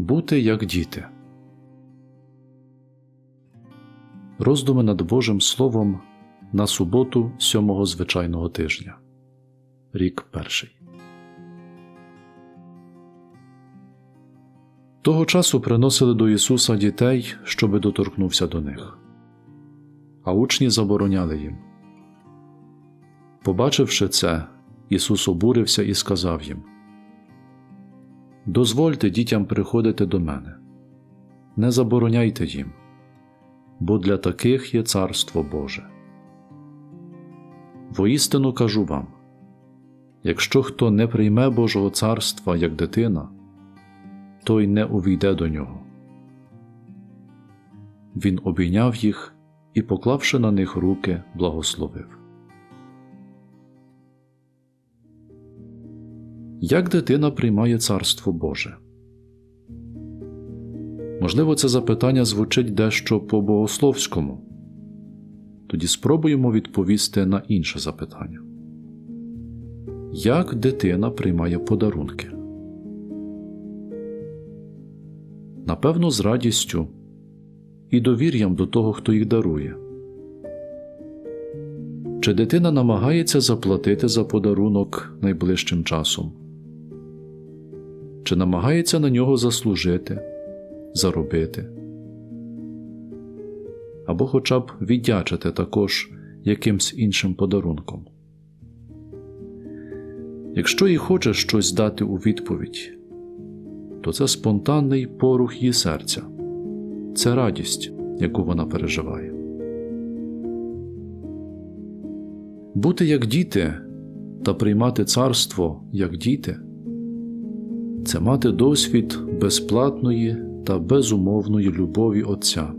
Бути як діти. Роздуми над Божим Словом на суботу сьомого звичайного тижня. Рік перший. Того часу приносили до Ісуса дітей, щоби доторкнувся до них. А учні забороняли їм. Побачивши це, Ісус обурився і сказав їм: Дозвольте дітям приходити до мене, не забороняйте їм, бо для таких є Царство Боже. Воістину кажу вам: якщо хто не прийме Божого царства як дитина, той не увійде до нього. Він обійняв їх і, поклавши на них руки, благословив. Як дитина приймає Царство Боже? Можливо, це запитання звучить дещо по богословському. Тоді спробуємо відповісти на інше запитання. Як дитина приймає подарунки? Напевно, з радістю і довір'ям до того, хто їх дарує. Чи дитина намагається заплатити за подарунок найближчим часом? Чи намагається на нього заслужити, заробити? Або хоча б віддячити також якимсь іншим подарунком? Якщо і хоче щось дати у відповідь, то це спонтанний порух її серця, це радість, яку вона переживає. Бути як діти та приймати царство як діти це мати досвід безплатної та безумовної любові Отця,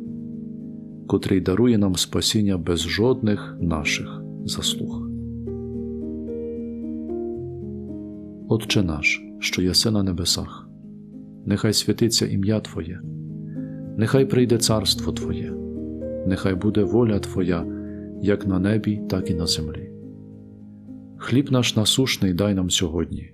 котрий дарує нам спасіння без жодних наших заслуг. Отче наш, що єси на небесах, нехай святиться ім'я Твоє, нехай прийде царство Твоє, нехай буде воля Твоя як на небі, так і на землі. Хліб наш насушний дай нам сьогодні,